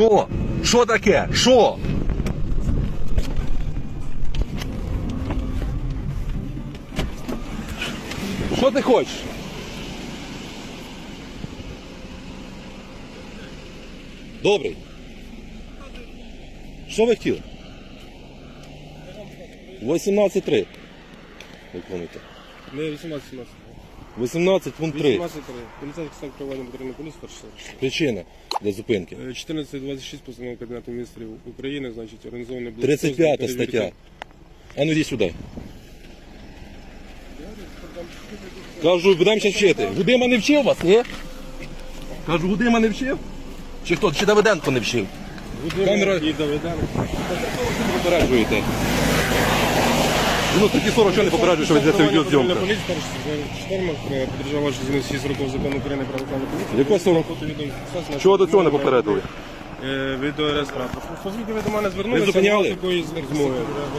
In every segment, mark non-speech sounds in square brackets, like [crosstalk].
Що? Що таке? Що? Що ти хочеш? Добрий. Що ви хотіли? 18.3. Виконуйте. Не 18 17. 18 пункт 3. 18 Поліцейський стан поліції перший Причина для зупинки. 1426 постанова Кабінету міністрів України, значить, організований блок. 35 стаття. А ну йди сюди. Кажу, будемо зараз вчити. Гудима не вчив вас, ні? Кажу, Гудима не вчив? Чи хто? Чи Давиденко не вчив? Камера- І доведемо. Попереджуєте. Ну, такі 40 що не попереджує, що ведеться відеозйомка. Поліція перший Штормах подержав вашу зіну 6 років закону України про виконання поліції. Якого 40? Фото, відео, фіксація, Чого до цього не попередили? е, Оскільки ви до мене звернулися, Ви зупиняли? немає такої розмови.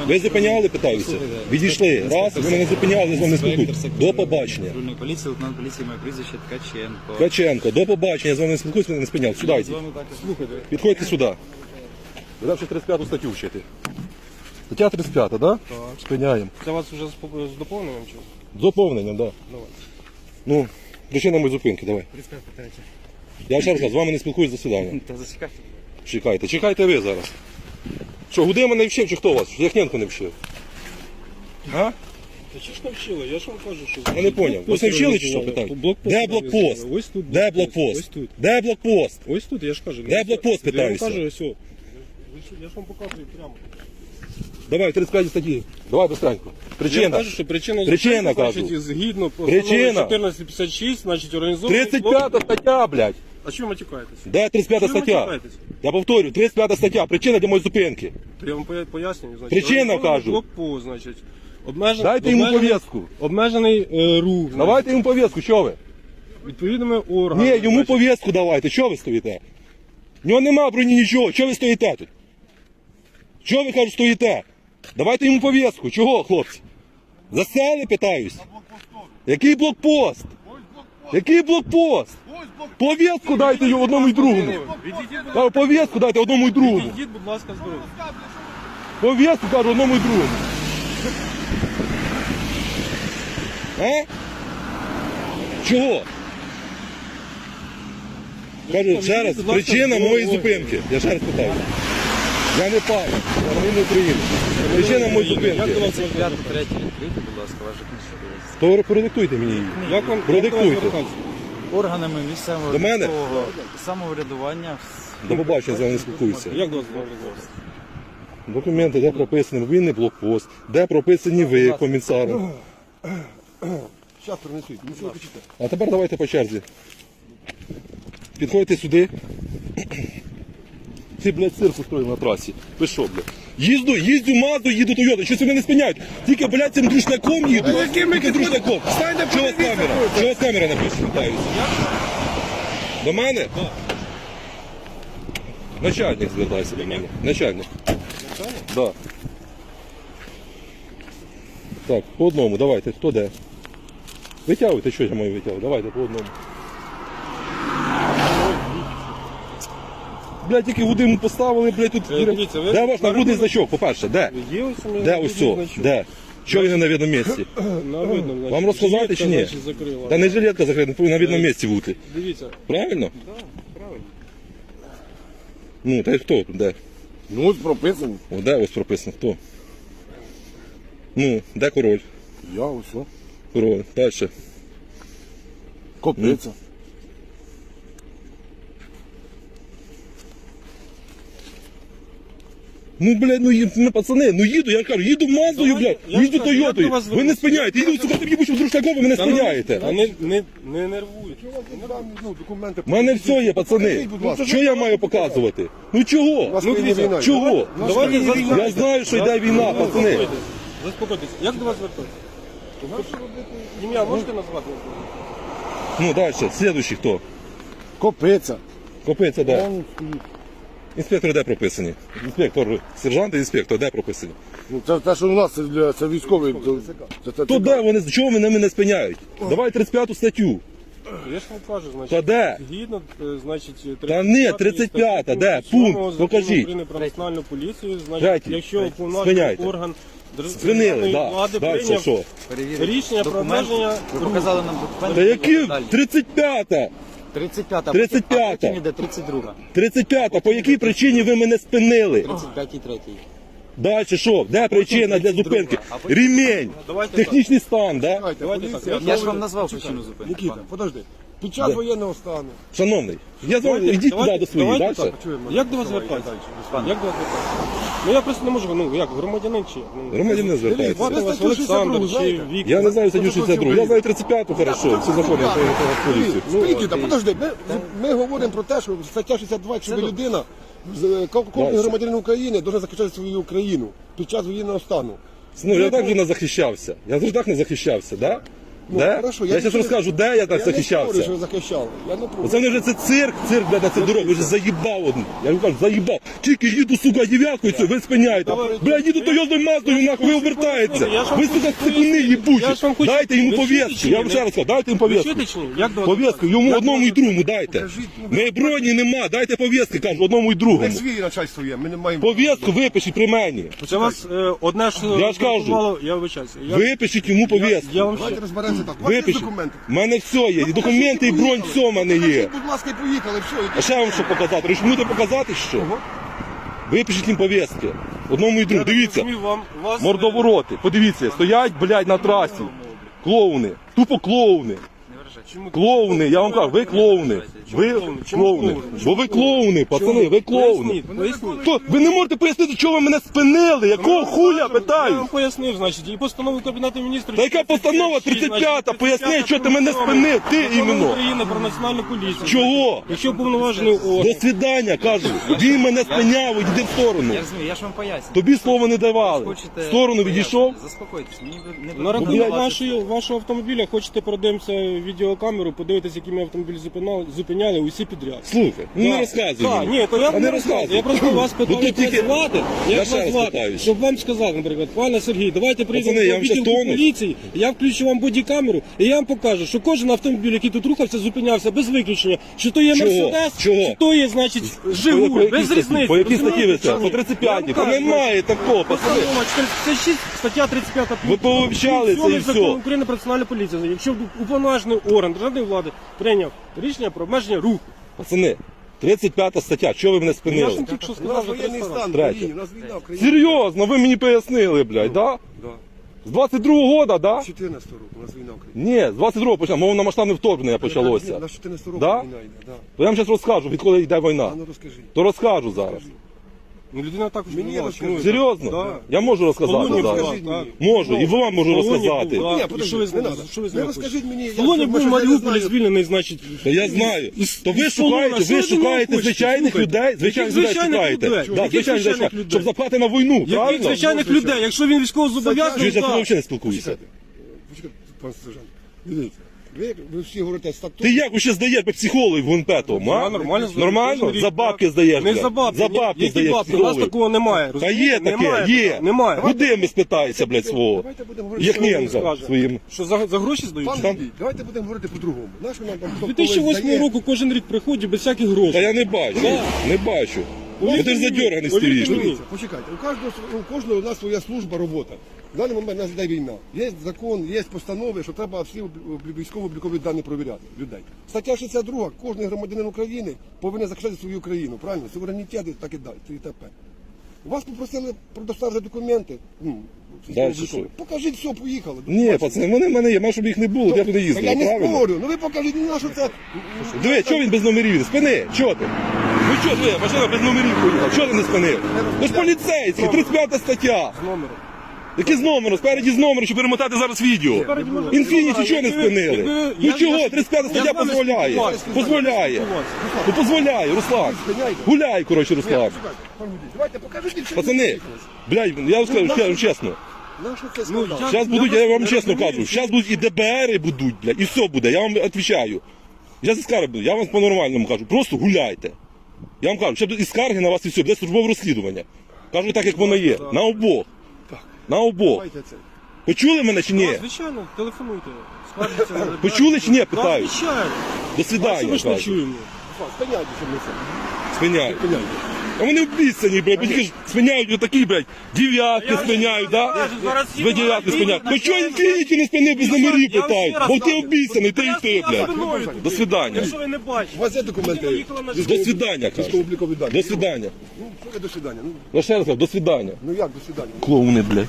Ви зупиняли, питаюся? Відійшли. Раз, ви мене зупиняли, з вами спілкуюсь. До побачення. Патрульної поліції, лейтенант поліції моє прізвище Ткаченко. Каченко, до побачення, з вами не спілкуюсь, мене не спиняв. Сюди З йдіть. вами так і Слухайте, Підходьте сюди. Будемо ще 35 статтю вчити. Стаття 35, так? Да? Спиняємо. це вас вже з доповненням чи? З доповненням, так. Да. Давай. Ну, причина моєї зупинки, давай. Я ще раз кажу, з вами не спілкуюсь засідання. Та зачекайте. Чекайте, чекайте ви зараз. Що, Гудима не вчив, чи хто вас? Яхненко не вчив? А? Та чи ж навчили? Я ж вам кажу, що... Я не поняв. Ви не вчили чи що питання? Де блокпост? Ось тут. Де Ось блокпост? тут. Де блокпост? Ось тут, я ж кажу. Де блокпост, Я вам кажу, ось. о. Ви що, Я ж вам показую прямо. Давай, 35 статті. Давай быстренько. Я Причина. кажу, що причина Причина, кажу. значить, згідно Причина. 1456, значить, організований... 35 стаття, блядь. А чому ви матюкаєтесь? Де 35 Чому ви стаття? матюкаєтесь? Я повторю, 35 стаття. Причина для моєї зупинки. Я вам поя- пояснюю. Значить, Причина, організований кажу. Блокпост, значить. Обмежен... Дайте йому обмежений- повістку. Обмежений е, рух. значить, Давайте йому повістку, що ви? Відповідними органами. Ні, йому значить. повістку давайте. Що ви стоїте? В нього нема броні нічого. Чого ви стоїте тут? Чого ви кажуть, стоїте? Давайте йому повістку. Чого, хлопці? Засели, питаюсь. Який блокпост? Який блокпост? Повістку дайте йому одному і другому. Будь- повістку дайте одному і другому. відійдіть, будь ласка, з дороги. Повістку кажу одному і другому. А? Чого? Кажу, ще раз, причина моєї зупинки. Я ще раз питаю. Я не пан, я громадянин України. Причина моєї зупинки. вас можна? 35 третє відкрити, будь ласка. То продиктуйте мені її. Як вам Продиктуйте. Органами місцевого До мене? міського самоврядування До побачення з вами не спілкуюся. Як до вас звертатися? Документи, де прописаний мобільний блокпост, де прописані ви, комісаром. Зараз принесуть. А тепер давайте по черзі. Підходьте сюди. Ти, блядь, цирк устроїв на трасі. Ви що, блядь? Їзду, їздю Мазду, їду Тойоту. Щось вони не спиняють. Тільки, блядь, цим друшняком їду. Тільки друшняком. Чого з камера? Чого з камера написано? До мене? Начальник звертайся до мене. Начальник. Да. Так, по одному, давайте. Хто де? Витягуйте, що я маю витягувати. Давайте по одному. Блядь, тільки годину поставили, блядь, тут. Е, дивіться, ви- Де ваш нагрудний значок, по-перше, де? Є ось у мене Де ось цо? значок. Де? Що він не на видному місці? На видно, значить. Вам розказати Жилетка, чи ні? значить, закрила. Та не жилетка закрита, повинна на видному місці бути. Дивіться. Правильно? Так, правильно. Ну, та й хто тут? Де? Ну, ось прописано. О, де ось прописано? Хто? Ну, де король? Я ось. о. Король. Дальше. Копиця. Ну, блядь, ну, ї- ну, пацани, ну їду, я кажу, їду Маздою, блядь, я ж їду Тойотою. до вас Ви не спиняєте, їду, сука, тобі бучу друшняком, ви мене Та ну, спиняєте. та Не, не, не нервуйте. Ну, документи. У мене все є, пацани. будь ласка. Що я маю показувати? Ну чого? Ну, дивіться, Чого? Давайте. Я знаю, що йде війна, пацани. Заспокойтесь. Заспокойтесь. Як до вас звертатися? Ім'я можете назвати? Ну, далі, слідуючий хто? Копиця. Он стоїть. Інспектор де прописані? Інспектор, сержант і інспектор, де прописані? Ну, це те, що у нас, це, для, це військовий. Це, це, це, То де вони, чого вони мене спиняють? Давай 35 статтю. Я ж вам кажу, значить. Та де? Згідно, е, значить, Та ні, 35-та, де? Пункт, покажіть. України про національну поліцію, значить, Третій. якщо уповноважений орган Спинили, державної да. влади Далі прийняв що? Перевірити рішення про документи. обмеження Ви руху. показали нам документи. Та які 35-та? 35-та. 35-та. А потім іде 32-га. 35-та, по якій причині ви мене спинили? 35-й, 3-й. Далі що? Де причина для зупинки? Ремень, технічний стан, да? Давайте, Давайте так, Я ж вам назвав причину зупинки, Нікіта, подожди. Під час воєнного стану. Шановний, я з вами, йдіть туди до своїх, давайте далі. так. Чуємо. Як до вас Давай, звертатися? Як до вас звертатися? Ну я просто не можу, ну як, громадянин чи? Ну, Громадянин звертається. Звати вас Ви статтю Олександр 62 чи? Віктор. Я не знаю статтю 62, я знаю 35-ту хорошо, всі закони про поліцію. Ну, Нікіта, подожди, ми, ми говоримо про те, що стаття 62, якщо ви людина, з- е, кожен громадянин України має захищати свою Україну під час воєнного стану. Ну, я так вже не захищався. Я завжди так не захищався, да? Ну, де? хорошо, я зараз нічого не- розкажу, де я так Я не спорю, що ви захищали. Я не проти. Оце вони вже це цирк, цирк, блядь, на це дорогу, ви вже заїбав один. Я вам кажу, заїбав. Тільки їду, сука, дев'яткою, цю, ви спиняєте. Блядь, їду Тойотою Маздою, нахуй ви обертається. Я ж вам Ви, хочу сука, пояснити. їбучі. Я ж вам хочу- Дайте йому Ви чуєте. Я вам ще раз кажу, дайте йому Ви повістку. чуєте чи ні? Як до вас Повістку, йому одному і другому дайте. Не броні нема, дайте повістки, кажу, одному і другому. свій начальство є, ми не маємо. Повістку випишіть при мені. Це вас е, одне ж Я ж кажу. я вибачаюся. Я, Випишіть йому я, я вам ще Давайте розберемося так. У вас є Випишіть. документи? У мене все є. І документи, і бронь, все в мене є. Покажіть, Будь ласка, і поїхали, все. А ще вам що показати? Ви ж можете показати, що? Випишіть їм повістки. Одному і другому. Дивіться. розумію, вам, вас, Мордовороти. Подивіться, стоять, блядь, на трасі. Клоуни. Тупо клоуни. Клоуни, я вам кажу, ви клоуни. Ви клоуни? Бо ви клоуни, пацани, ви клоуни. Поясніть. Ви не можете пояснити, чого ви мене спинили? Якого хуя Я питаю? вам пояснив, значить, і постанову Кабінету міністрів. Та яка постанова 35-та? Поясни, що ти мене спинив, ти іменно. України про національну поліцію. Чого? Якщо повноважений До орган. свидання, кажу. Він мене спиняв, іди в сторону. Я розумію, я ж вам поясню. Тобі слова не давали. Хочете... В сторону відійшов. Заспокойтесь, мені не На рахунок вашого автомобіля хочете продивимося відеокамеру, подивитися, якими автомобілі зупиняли, зупиняли усі підряд. Слухай, ну не розказуй. Так, мені. ні, то я А вам не розказую. Я просто вас Ну, питав, тут як вас тільки- звати, Я як ще вас раз звати, питаюсь. щоб вам сказати, наприклад, пане Сергій, давайте прийдемо Пацани, я до вам щас відділку тонус. поліції, я включу вам бодікамеру, і я вам покажу, що кожен автомобіль, який тут рухався, зупинявся без виключення, що то є Чого? Мерседес, Чого? що то є, значить, Жигуль, без різниці. По якій статті ви чи це? По 35 Я Та кажу, немає такого, пацани. Постанова 456, стаття 35 Ви повивчали це і Закон все. України про національну поліцію. Якщо уповноважений орган державної влади прийняв рішення про обмеження руху, Пацани, 35 стаття, чого ви мене я ж спинили? вам тільки що У нас сказав, що воєнний 300 стан в Третє. країні, у нас війна в країні. Серйозно, ви мені пояснили, блядь, да? Да. З 22-го года, да? З 14 року у нас війна в країні. Ні, з 22-го почав, мовно масштабне вторгнення почалося. На 14 року Да? війна йде, да. То я вам зараз розкажу, відколи йде війна. А ну розкажи. То розкажу зараз. Ну, людина також Мені була, розкажи. чому? Серйозно? Да. Я можу розказати Полоні зараз. розкажіть мені. Можу, і вам можу розказати. була. Ні, і подожди, що ви з не ним- надо. що ви з Ви ним розкажіть мені, я Полоні що, був в я не Маріуполі знаю. звільнений, значить. Та я знаю. із- То ви шукаєте, Що ви від нього шукаєте хочете? звичайних Слухайте, людей, звичайних людей звичайних шукаєте. людей? Да, Яких звичайних людей, звичайних людей? щоб заплати на війну, Яких правильно? звичайних Ну, людей? Якщо він військово зобов'язаний, Чуєш, я з тобою взагалі не спілкуюся. Почекайте. Почекайте, пан сержант. Дивіться, ви, ви всі говорите статут. Ти як ще здаєш би психолог в ГУНП-тому, а? Я нормально здаю. Нормально? Кожен рік, За бабки здаєш, Не блядь. за бабки. За Ні, бабки які здаєш бабки? У нас психолог. такого немає. Та розумієте? є таке, Немає є. такого, Немає. Куди ми спитається, блядь, свого? Давайте будемо говорити. Яхненка скаже? своїм. Що за, за гроші здають? Пан Там- Андрій, давайте будемо говорити по-другому. Нащо нам там хто 2008 року кожен рік приходять без всяких грошей. Та я не бачу, не бачу. Ну, Ти ж стоїш. Дивіться, почекайте, у кожного, у кожного у нас своя служба, робота. В даний момент нас йде війна. Є закон, є постанови, що треба всі військово-облікові дані провіряти людей. Стаття 62. Кожен громадянин України повинен захищати свою країну, правильно? Суверенітет і так і далі. і т.п. Вас попросили предоставити документи. Ну, що? Покажіть все, поїхали. Ні, пацани, вони в мене є, має, щоб їх не було, я б не Та я не правильно? спорю, ну ви покажіть мені, на що це. Диви, чого він без номерів? Спини, чого ти? Ну чого ти, машина без номерів поїхала, чого ти не спинив? Ну ж поліцейський, 35 стаття. З номером. Які з номером? Спереді з номером, щоб перемотати зараз відео. Інфініті чого не спинили? Ну чого? 35 я стаття дозволяє. Дозволяє. Ну дозволяє, Руслан. Гуляй, коротше, Руслан. Давайте покажіть, що Пацани, блядь, я вам скажу, скажу чесно. Ну, Зараз будуть, я вам чесно кажу, зараз будуть і ДБР будуть, блядь, і все буде, я вам відповідаю. Я за скарги буду, я вам по-нормальному кажу, просто гуляйте. Я вам кажу, ще будуть і скарги на вас і все, буде службове розслідування. Кажу так, як воно є. На обох. На обох. Давайте це. Почули мене чи ні? Так, Звичайно, телефонуйте. Скажіться. [laughs] Почули чи ні, питаю? Да, Звичайно. До Бачите, свидання. ми ж не кажу. чуємо. Спиняйте, щоб ми це. Спиняйте. А вони обіцяні, блядь, бо тільки ж спиняють отакі, блядь, дев'ятки спиняють, да? Ви дев'ятки спиняють. Ну чого інфініті не спинив без номерів, питають? Бо ти обіцяний, ти і ти, блядь. До свидання. Якщо ви не бачите. У вас є документи? На До свидання, кажу. Військово-облікові дані. До свидання. Ну, що ви до свидання? Ну, Ну ще раз кажу, до свидання. ну як до свидання? Клоуни, блядь.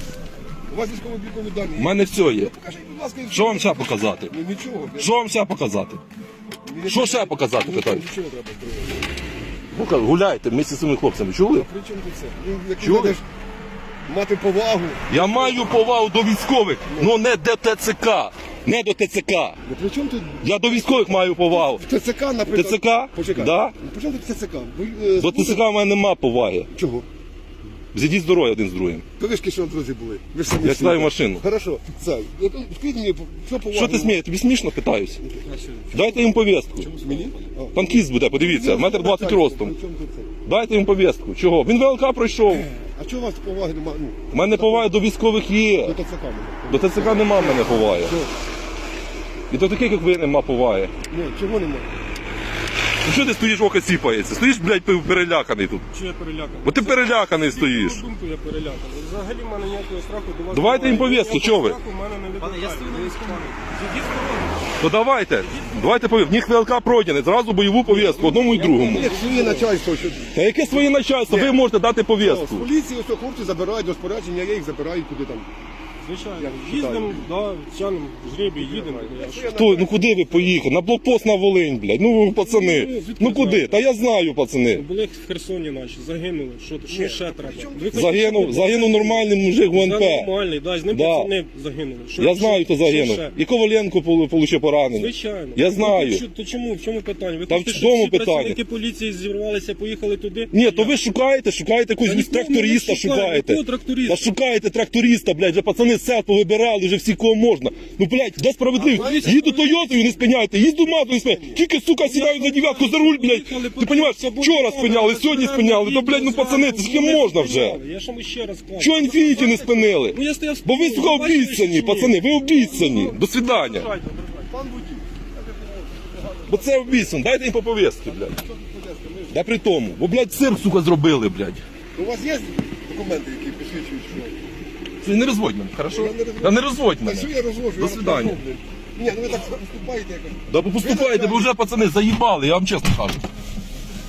У вас військово-облікові дані. У мене все є. Покажіть, будь ласка. Що вам ще показати? Ну нічого. Що вам ще показати? Що ще показати, питаю? Нічого треба Ну-ка, гуляйте вместе з цими хлопцями, чули? При чому тут це? Ну, якщо Чули? будеш мати повагу, Я маю повагу до військових, але не до ТЦК. Не до ТЦК. ну при чому тут Я до військових маю повагу. ТЦК, наприклад? ТЦК? Почекай. Да. Ну, При чому тут ТЦК? Ви, е, До ТЦК в мене нема поваги. Чого? Зійдіть здоров'я один з другим. То ви ж на були. Ви ж самі Я сідаю в машину. Хорошо. Це, скажіть мені, що повага? Що ти смієш? Тобі смішно питаюсь? Дайте їм повістку. Мені? А. Танкіст буде, подивіться, метр двадцять ростом. Дайте їм повістку. Чого? Він ВЛК пройшов. А чого у вас поваги немає? Ну, У мене повага до військових є. до ТЦК немає. До ТЦК нема в мене поваги. Чого? І до таких, як ви, нема поваги. Ні, чого немає? Ну що ти стоїш, око сіпається? Стоїш, блядь, переляканий тут. Чи я переляканий? Бо ти переляканий стоїш. На думку я переляканий. Взагалі в мене ніякого страху до вас. Давайте їм повістку, чого ви? Пане, я стою на військовому. Зійдіть з дороги. То давайте, давайте повів. В них ВЛК пройдений, зразу бойову повістку, одному і другому. Ні, своє начальство. Що... Та яке своє начальство? Ви можете дати З повістку. поліції ось хлопці забирають розпорядження, я їх забираю куди там. Звичайно. Їздимо, да, тянемо жребі, їдемо. Хто? Ну куди ви поїхали? На блокпост на Волинь, блядь. Ну ви, пацани. Ну куди? Та я знаю, пацани. Були в Херсоні наші, загинули. Що, що ще треба? Ви хочете, Загинув, щоб- загинув нормальний мужик в Це УНП. нормальний, да, з ним Да. пацани загинули. Що- Я знаю, хто що- загинув. ще? І Коваленко полу- получив поранення. Звичайно. Я Ну, знаю. то що- То чому? В чому питання? Ви Та в хочете, щоб чому всі питання? працівники поліції зірвалися, поїхали туди? Ні, то ви шукаєте, шукаєте Та якогось ніхто мене не тракториста, шукає. шукаєте. Якого тракториста? Та шукаєте тракториста, блядь, вже пацани з сел повибирали, вже всі кого можна. Ну, блядь, де справедливість? Їду Тойотою, не спиняйте, їду Мазою, не спиняйте. Тільки, сука, сідають за дев'ятку за руль, блядь. Ти розумієш, вчора спиняли, сьогодні спиняли. То, блядь, ну пацани, це ж можна вже? Я ж вам ще раз кажу. Чого інфініті не спинили? Ну я стояв Бо ви, сука, обіцяні, пацани, ви обіцяні. До свидання. Бо це обіцяно, дайте їм по повістки, блядь. Да при тому, бо, блядь, цирк, сука, зробили, блядь. У вас є документи, які посвідчують, що? Ти не розводь мене, хорошо? Я не розводжу. Та не розводь Та мене. що я розвожу? До Я свидання. блін. Ні, ну ви так поступаєте якось. Да ви поступайте, ви вже пацани заїбали, я вам чесно кажу.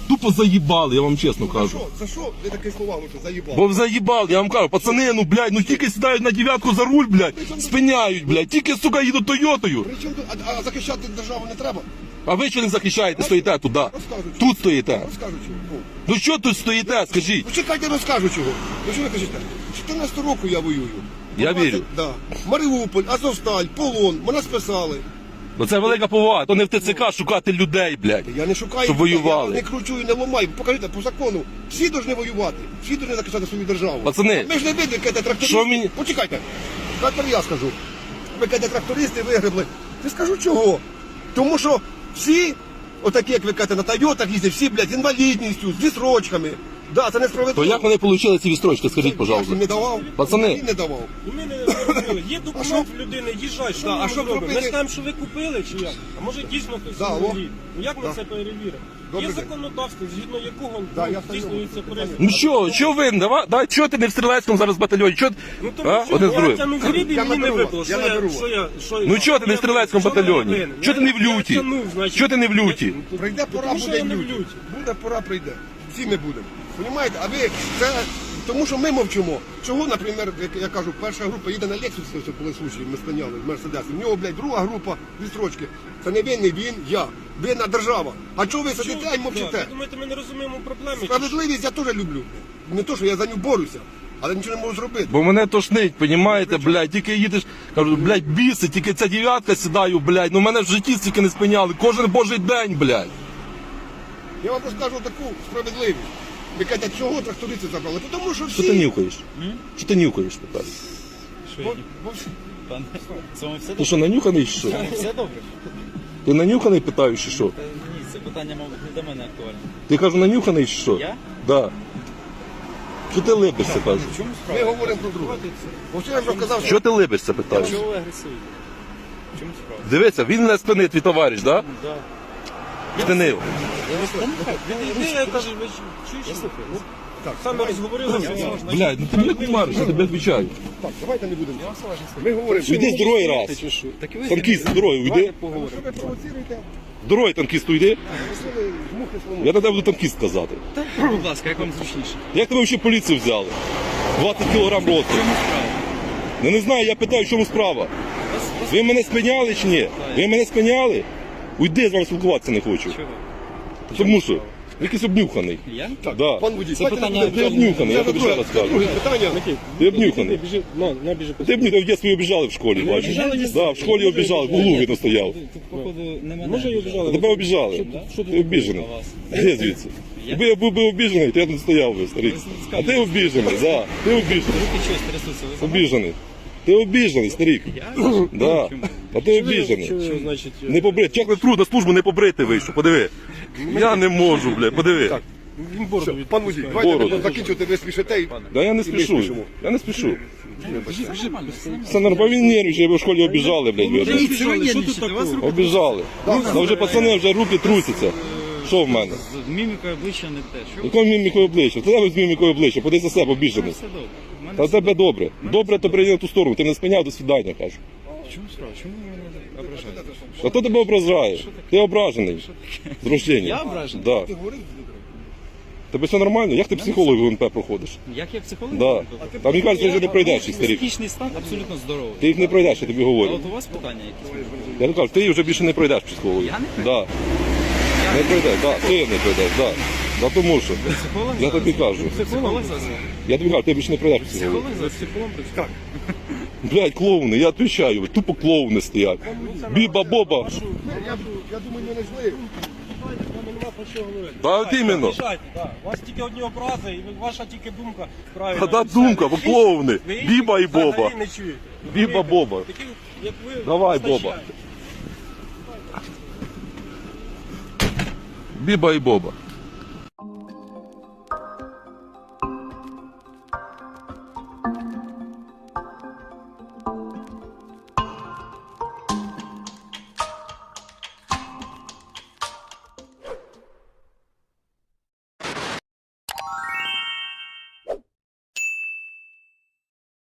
Тупо заїбали, я вам чесно За кажу. що? За що ви такі слова лише заїбали? Бо заїбали, я вам кажу, пацани, ну блядь, ну тільки сідають на дев'ятку за руль, блядь, спиняють, блядь, тільки, сука, їдуть Тойотою. При чому тут? А, а захищати державу не треба? А ви що не захищаєте, стоїте туди? Тут стоїте. Розкажу чого. Ну, Ну що тут стоїте, скажіть? Ну чекайте, розкажу чого. Ну що ви кажете? 14 року я воюю. Я Двадцять- вірю. Да. Маріуполь, Азовсталь, Полон, мене списали. Ну це велика повага, то не в ТЦК шукати людей, блядь. Я не шукаю, Щоб воювали. я не кручу і не ламаю. Покажіть, по закону, всі повинні воювати, всі повинні захищати свою державу. Пацани, Ми ж не видите, трактористи. що мені- Почекайте, тепер я скажу. Ви кажете, трактористи вигребли. Не скажу чого. Тому що всі, отакі, як ви кажете, на Тойотах їздять, всі, блядь, з інвалідністю, з вісрочками. Да, це несправедливо. то як вони отримали ці вістрочки, скажіть, Я ж пожалуйста. їм не давав. Пацани. Він не давав. І ми не робили. Є документ в людини, їжджай, що Да, ми а йому що зробити? Ми скажемо, що ви купили чи як? А може дійсно хтось Да, о. Ну як ми це перевіримо? Є законодавство, згідно якого Да, ну, стою. здійснюється перегляд. Ну що, що ви, давай, давай, чого ти не в стрілецькому зараз батальйоні? Чого, Ну тому а? що Один з я другим. тягнув грібі, Я мені не наберу випало. вас, Що я я, наберу що я, що Ну чого ти не в стрілецькому батальйоні? Чого ти не в люті? Чого ти не в люті? Прийде пора, Тому що буде я не в в люті. люті. Буде пора, прийде. Всі ми будемо. Понімаєте? А ви це тому, що ми мовчимо. Чого, наприклад, як я кажу, перша група їде на ось були случаї, ми спиняли Мерседес. У нього, блядь, друга група відстрочки. Це не він, не він, я. Винна держава. А чого ви сидите і Ви мовчите? думаєте, ми не розуміємо проблеми? чи що? Справедливість я теж люблю. Не то, що я за нього борюся, але нічого не можу зробити. Бо мене тошнить, понімаєте, блядь, тільки їдеш, кажу, блядь, біси, тільки ця дев'ятка сідаю, блядь, ну мене в житті стільки не спиняли, кожен божий день, блядь. Я вам розкажу таку справедливість. Ви кажете, чого трактористи забрали? Тому що всі... Що ти нюхаєш? Що ти нюхаєш, питаю? Що Бо- я? бо всі- Пане, з вами все Ти добре? що, нанюханий чи що? Все добре? Ти нанюханий, питаю, чи що? Та ні, це питання, мабуть, не до мене актуальне. Ти кажу, нанюханий чи що? Я? Да. Що ти либишся, кажу? Ми говоримо про друге. Бо вчора що Що ти либишся, питаю? Чого ви агресуєте? В чому справа? Дивися, він не спинив твій товариш, так? Да? Спинив. Іди, я кажу, ви чуєш? Ну, Саме розговорилися. Блядь, ну ти мене кумариш, я тебе відвічаю. так, давайте не будемо. Ми говоримо. Іди з дороги раз. Танкіст, з дороги, уйди. ви провоціруєте? Дороги танкісту йди. Я тебе буду танкіст казати. Будь ласка, як вам зручніше? Як тебе ще поліцію взяли? 20 кілограм справа? Я не знаю, я питаю, в чому справа. Ви мене спиняли чи ні? Ви мене спиняли? Уйди, з вами спілкуватися не хочу. Чого? Тому що якийсь обнюханий. Я? Да. Пан водій, Це питання Ти обнюханий, я тобі ще раз кажу. Друге питання. Ти обнюханий. Біжи, на, на, біжи. Ти б в дитинстві обіжали в школі, бачиш? Да, в школі обіжали, в углу видно стояв. Тут, походу, не мене. Може, і обіжали. Тебе обіжали. що ти обіжений. Вас? Де звідси? Якби я був би обіжений, то я тут стояв би, старий. А ти обіжений, да. Ти обіжений. Руки щось трясуться. Ви? Обіжений. Ти обіжений, старик. Я? [clears throat] Да. Чому? А ти обіжений. Що, ви, значить, Не побрити. Як не трудно службу не побрити вийшов. Подиви. Я не можу, блядь, подиви. він бороду від... Пан водій, давайте Бороду. будемо закінчувати, ви спішите. і- Да я не спішу. спішимо. Я не спішу. Все нормально, він нервничає, бо в школі обіжали, блядь. Ні, це ви нервничаєте, у вас такого? Обіжали. Ну вже пацани, вже руки трусяться. Що в мене? з мімікою обличчя не те. Що? Якою мімікою обличчя? Ти тебе з мімікою обличчя, подивись на себе обіжений. Все добре. Мене Та все тебе добре. Добре, то прийди на ту сторону. Ти не спиняв до свідання, кажу. Чому справа? Чому ви мене ображаєте? А хто тебе ображає? Ти ображений. З рождення. Я ображений? Да. Тебе все нормально? Як ти психолог в НП проходиш? Як я психолог? Да. Там мені кажуть, ти вже не пройдеш їх старих. Психічний стан абсолютно здоровий. Ти їх не пройдеш, я тобі А говорю. от у вас питання якісь? Я тобі кажу, ти вже більше не пройдеш психолога. Я не Да. Не пройдеш, да. Ти не пройдеш, да. Да тому що. Психолог Я тобі кажу. Психолог зараз? Я тобі кажу, ти більше не психолога. Психолог зараз? Психолог працює? Блядь, клоуни, я відповідаю, тупо клоуни стоять. Біба-боба. Я, я думаю, не говорити. Та от іменно. Да. У вас тільки одні образи, і ваша тільки думка правильна. Та да Ви все. думка, клоуни. Ви їх Біба і взагалі Боба. не чуєте. Біба Боба. Таких, як ви, Давай, вистачає. Боба. Біба і Боба.